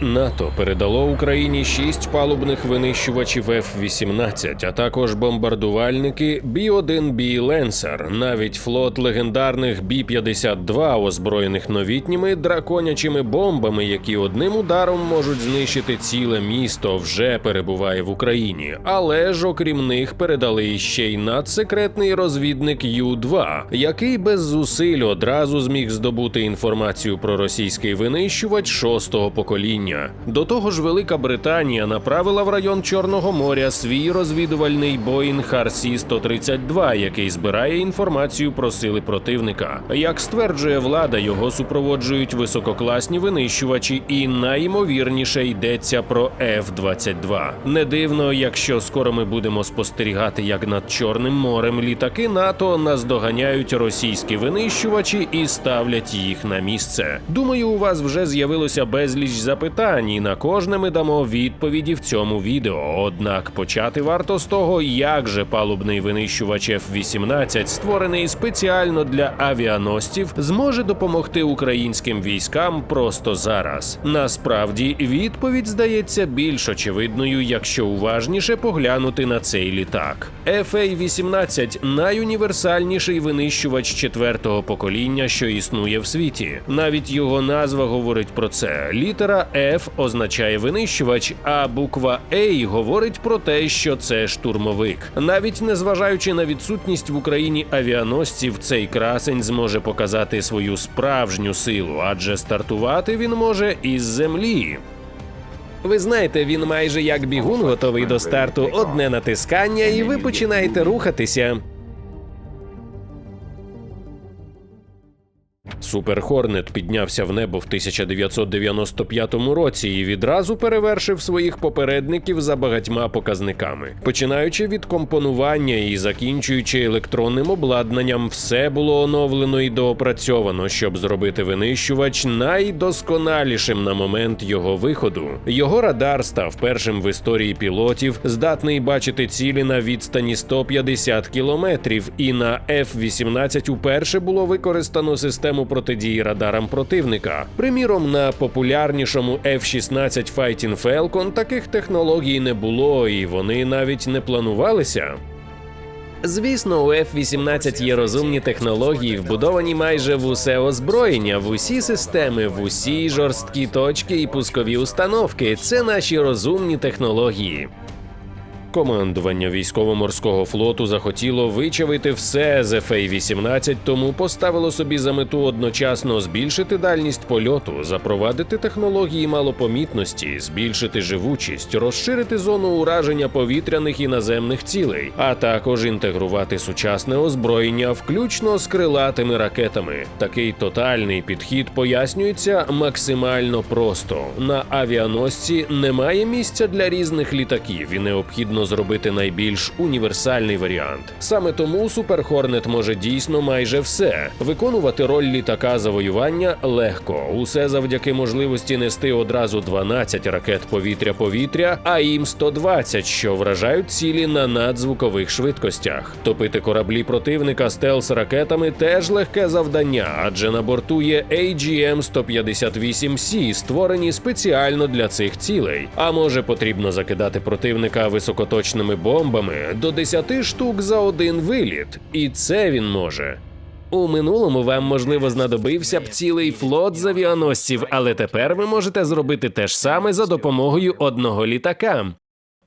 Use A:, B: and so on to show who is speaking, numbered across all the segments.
A: НАТО передало Україні шість палубних винищувачів F-18, а також бомбардувальники B-1B Ленсер, навіть флот легендарних B-52, озброєних новітніми драконячими бомбами, які одним ударом можуть знищити ціле місто, вже перебуває в Україні. Але ж окрім них передали іще й надсекретний розвідник Ю-2, який без зусиль одразу зміг здобути інформацію про російський винищувач шостого покоління. До того ж, Велика Британія направила в район Чорного моря свій розвідувальний Боїнг RC-132, який збирає інформацію про сили противника. Як стверджує влада, його супроводжують висококласні винищувачі, і найімовірніше йдеться про F-22. Не дивно, якщо скоро ми будемо спостерігати, як над Чорним морем літаки НАТО наздоганяють російські винищувачі і ставлять їх на місце. Думаю, у вас вже з'явилося безліч запитань, і на кожне ми дамо відповіді в цьому відео. Однак почати варто з того, як же палубний винищувач F-18, створений спеціально для авіаносців, зможе допомогти українським військам просто зараз. Насправді відповідь здається більш очевидною, якщо уважніше поглянути на цей літак. FA-18 – найуніверсальніший винищувач четвертого покоління, що існує в світі. Навіть його назва говорить про це. Літера F означає винищувач, а буква A говорить про те, що це штурмовик. Навіть незважаючи на відсутність в Україні авіаносців, цей красень зможе показати свою справжню силу, адже стартувати він може із землі. Ви знаєте, він майже як бігун готовий до старту. Одне натискання, і ви починаєте рухатися. Супер Хорнет піднявся в небо в 1995 році і відразу перевершив своїх попередників за багатьма показниками. Починаючи від компонування і закінчуючи електронним обладнанням, все було оновлено і доопрацьовано, щоб зробити винищувач найдосконалішим на момент його виходу. Його радар став першим в історії пілотів, здатний бачити цілі на відстані 150 кілометрів, і на F-18 уперше було використано систему протидії радарам противника. Приміром, на популярнішому F-16 Fighting Falcon таких технологій не було, і вони навіть не планувалися. Звісно, у F-18 є розумні технології, вбудовані майже в усе озброєння, в усі системи, в усі жорсткі точки і пускові установки. Це наші розумні технології. Командування військово-морського флоту захотіло вичавити все з FA-18, тому поставило собі за мету одночасно збільшити дальність польоту, запровадити технології малопомітності, збільшити живучість, розширити зону ураження повітряних і наземних цілей, а також інтегрувати сучасне озброєння, включно з крилатими ракетами. Такий тотальний підхід пояснюється максимально просто: на авіаносці немає місця для різних літаків і необхідно зробити найбільш універсальний варіант. Саме тому Супер Хорнет може дійсно майже все виконувати роль літака завоювання легко. Усе завдяки можливості нести одразу 12 ракет повітря-повітря, а їм 120, що вражають цілі на надзвукових швидкостях. Топити кораблі противника стелс ракетами теж легке завдання, адже на борту є AGM-158C, створені спеціально для цих цілей. А може потрібно закидати противника високоточними бомбами до 10 штук за один виліт, і це він може. У минулому вам можливо знадобився б цілий флот з авіаносців, але тепер ви можете зробити те ж саме за допомогою одного літака.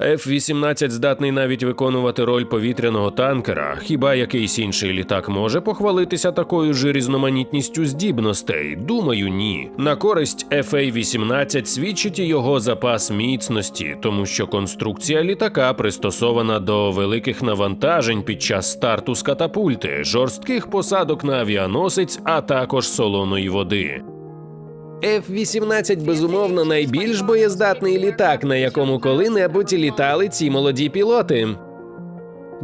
A: F-18 здатний навіть виконувати роль повітряного танкера. Хіба якийсь інший літак може похвалитися такою ж різноманітністю здібностей? Думаю, ні. На користь FA-18 свідчить і його запас міцності, тому що конструкція літака пристосована до великих навантажень під час старту з катапульти, жорстких посадок на авіаносець, а також солоної води. F-18 безумовно найбільш боєздатний літак, на якому коли-небудь літали ці молоді пілоти.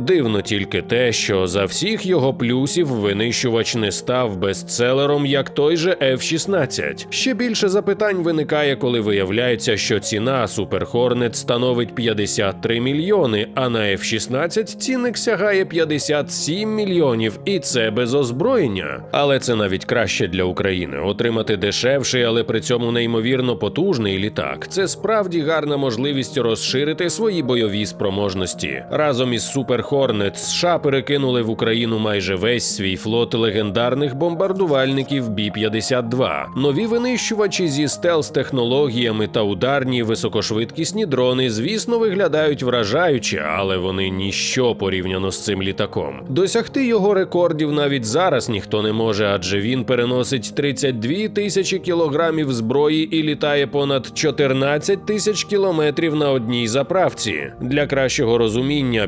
A: Дивно тільки те, що за всіх його плюсів винищувач не став бестселером, як той же F-16. Ще більше запитань виникає, коли виявляється, що ціна Super Hornet становить 53 мільйони, а на F-16 цінник сягає 57 мільйонів, і це без озброєння. Але це навіть краще для України. Отримати дешевший, але при цьому неймовірно потужний літак. Це справді гарна можливість розширити свої бойові спроможності. Разом із Super Hornet США перекинули в Україну майже весь свій флот легендарних бомбардувальників Бі-52. Нові винищувачі зі стелс-технологіями та ударні високошвидкісні дрони, звісно, виглядають вражаюче, але вони ніщо порівняно з цим літаком. Досягти його рекордів навіть зараз ніхто не може, адже він переносить 32 тисячі кілограмів зброї і літає понад 14 тисяч кілометрів на одній заправці. Для кращого розуміння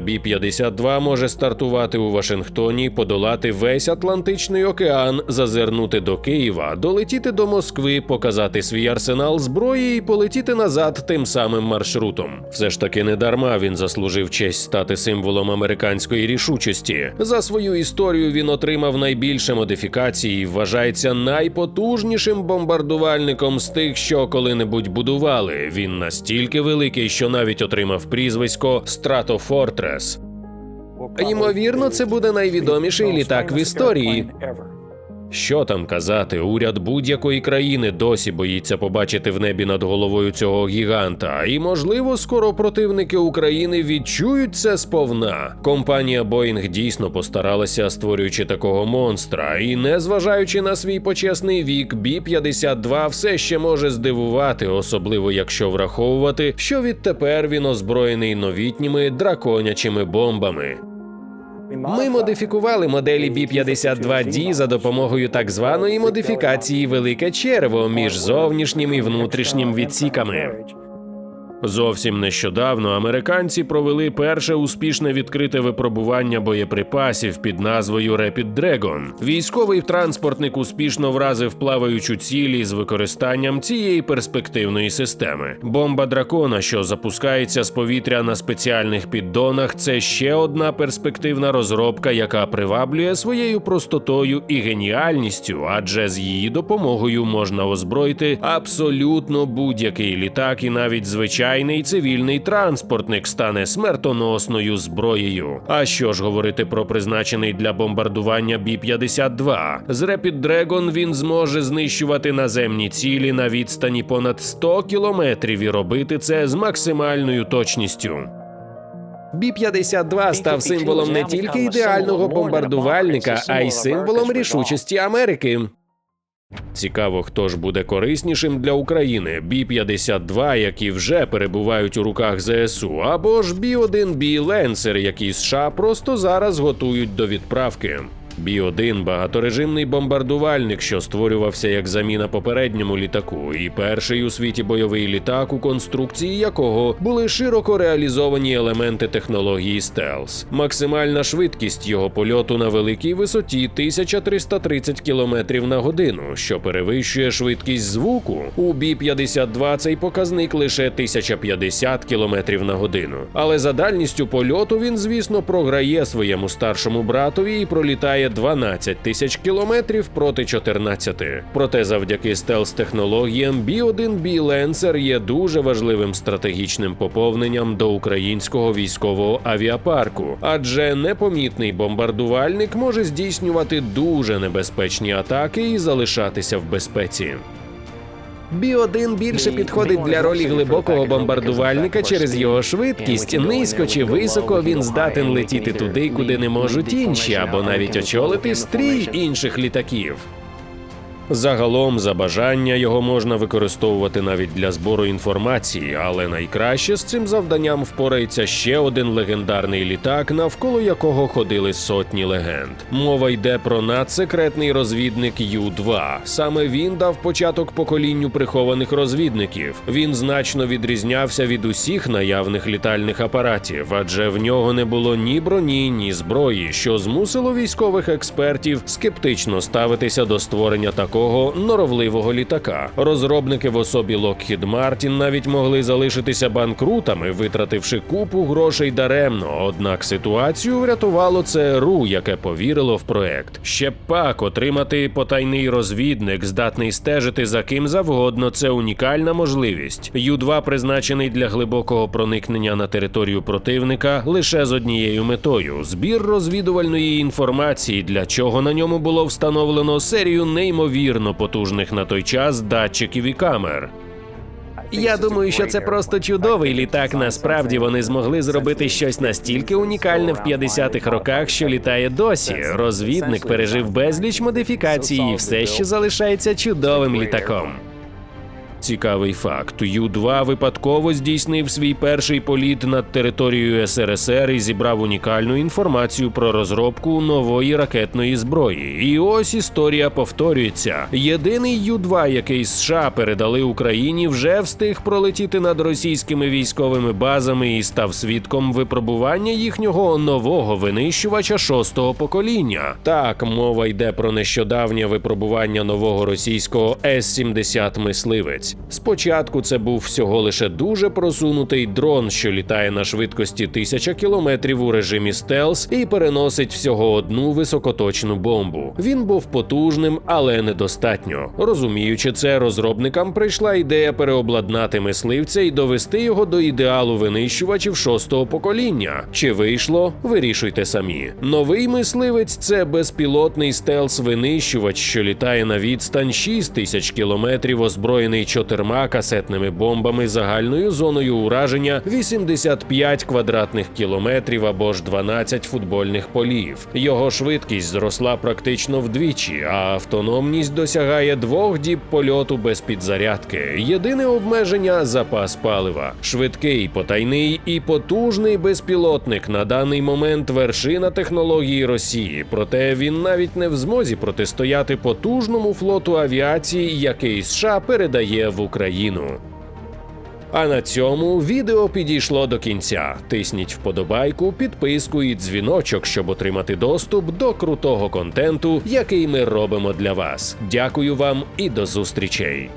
A: Бі-52 може стартувати у Вашингтоні, подолати весь Атлантичний океан, зазирнути до Києва, долетіти до Москви, показати свій арсенал зброї і полетіти назад тим самим маршрутом. Все ж таки не дарма він заслужив честь стати символом американської рішучості. За свою історію він отримав найбільше модифікацій і вважається найпотужнішим бомбардувальником з тих, що коли-небудь будували. Він настільки великий, що навіть отримав прізвисько Стратофортрес.
B: Ймовірно, це буде найвідоміший літак в історії.
A: Що там казати, уряд будь-якої країни досі боїться побачити в небі над головою цього гіганта, і можливо, скоро противники України відчують це сповна. Компанія Boeing дійсно постаралася, створюючи такого монстра, і незважаючи на свій почесний вік, Бі-52 все ще може здивувати, особливо якщо враховувати, що відтепер він озброєний новітніми драконячими бомбами.
B: Ми модифікували моделі B-52D за допомогою так званої модифікації велике черево між зовнішнім і внутрішнім відсіками.
A: Зовсім нещодавно американці провели перше успішне відкрите випробування боєприпасів під назвою Rapid Dragon. Військовий транспортник успішно вразив плаваючу цілі з використанням цієї перспективної системи. Бомба дракона, що запускається з повітря на спеціальних піддонах, це ще одна перспективна розробка, яка приваблює своєю простотою і геніальністю, адже з її допомогою можна озброїти абсолютно будь-який літак і навіть звичайний цивільний транспортник стане смертоносною зброєю. А що ж говорити про призначений для бомбардування Бі-52? З Rapid Dragon він зможе знищувати наземні цілі на відстані понад 100 кілометрів і робити це з максимальною точністю.
B: Бі-52 став символом не тільки ідеального бомбардувальника, а й символом рішучості Америки.
A: Цікаво, хто ж буде кориснішим для України: Бі-52, які вже перебувають у руках ЗСУ, або ж Бі-1Бі Ленсер, які США просто зараз готують до відправки. Бі-1 – багаторежимний бомбардувальник, що створювався як заміна попередньому літаку, і перший у світі бойовий літак, у конструкції якого були широко реалізовані елементи технології стелс. Максимальна швидкість його польоту на великій висоті 1330 км на годину, що перевищує швидкість звуку. У Бі-52 цей показник лише 1050 км на годину. Але за дальністю польоту він, звісно, програє своєму старшому братові і пролітає 12 тисяч кілометрів проти 14. Проте завдяки стелс-технологіям B1 b Lancer є дуже важливим стратегічним поповненням до українського військового авіапарку, адже непомітний бомбардувальник може здійснювати дуже небезпечні атаки і залишатися в безпеці.
B: Бі-1 більше підходить для ролі глибокого бомбардувальника через його швидкість. Низько чи високо він здатен летіти туди, куди не можуть інші, або навіть очолити стрій інших літаків.
A: Загалом, за бажання його можна використовувати навіть для збору інформації, але найкраще з цим завданням впорається ще один легендарний літак, навколо якого ходили сотні легенд. Мова йде про надсекретний розвідник Ю-2. Саме він дав початок поколінню прихованих розвідників. Він значно відрізнявся від усіх наявних літальних апаратів, адже в нього не було ні броні, ні зброї, що змусило військових експертів скептично ставитися до створення такого такого норовливого літака. Розробники в особі Lockheed Martin навіть могли залишитися банкрутами, витративши купу грошей даремно. Однак ситуацію врятувало ЦРУ, яке повірило в проект. Ще пак отримати потайний розвідник, здатний стежити за ким завгодно. Це унікальна можливість. Ю-2 призначений для глибокого проникнення на територію противника лише з однією метою збір розвідувальної інформації, для чого на ньому було встановлено серію неймовірно потужних на той час датчиків і камер.
B: Я думаю, що це просто чудовий літак. Насправді вони змогли зробити щось настільки унікальне в 50-х роках, що літає досі. Розвідник пережив безліч модифікацій і все ще залишається чудовим літаком.
A: Цікавий факт: Ю-2 випадково здійснив свій перший політ над територією СРСР і зібрав унікальну інформацію про розробку нової ракетної зброї. І ось історія повторюється. Єдиний Ю-2, який США передали Україні, вже встиг пролетіти над російськими військовими базами і став свідком випробування їхнього нового винищувача шостого покоління. Так, мова йде про нещодавнє випробування нового російського С-70 мисливець. Спочатку це був всього лише дуже просунутий дрон, що літає на швидкості 1000 кілометрів у режимі стелс і переносить всього одну високоточну бомбу. Він був потужним, але недостатньо. Розуміючи це, розробникам прийшла ідея переобладнати мисливця і довести його до ідеалу винищувачів шостого покоління. Чи вийшло? Вирішуйте самі. Новий мисливець це безпілотний стелс-винищувач, що літає на відстань 6000 кілометрів, озброєний чотирма касетними бомбами загальною зоною ураження 85 квадратних кілометрів або ж 12 футбольних полів. Його швидкість зросла практично вдвічі, а автономність досягає двох діб польоту без підзарядки. Єдине обмеження запас палива. Швидкий, потайний і потужний безпілотник на даний момент вершина технології Росії. Проте він навіть не в змозі протистояти потужному флоту авіації, який США передає в Україну. А на цьому відео підійшло до кінця. Тисніть вподобайку, підписку і дзвіночок, щоб отримати доступ до крутого контенту, який ми робимо для вас. Дякую вам і до зустрічей.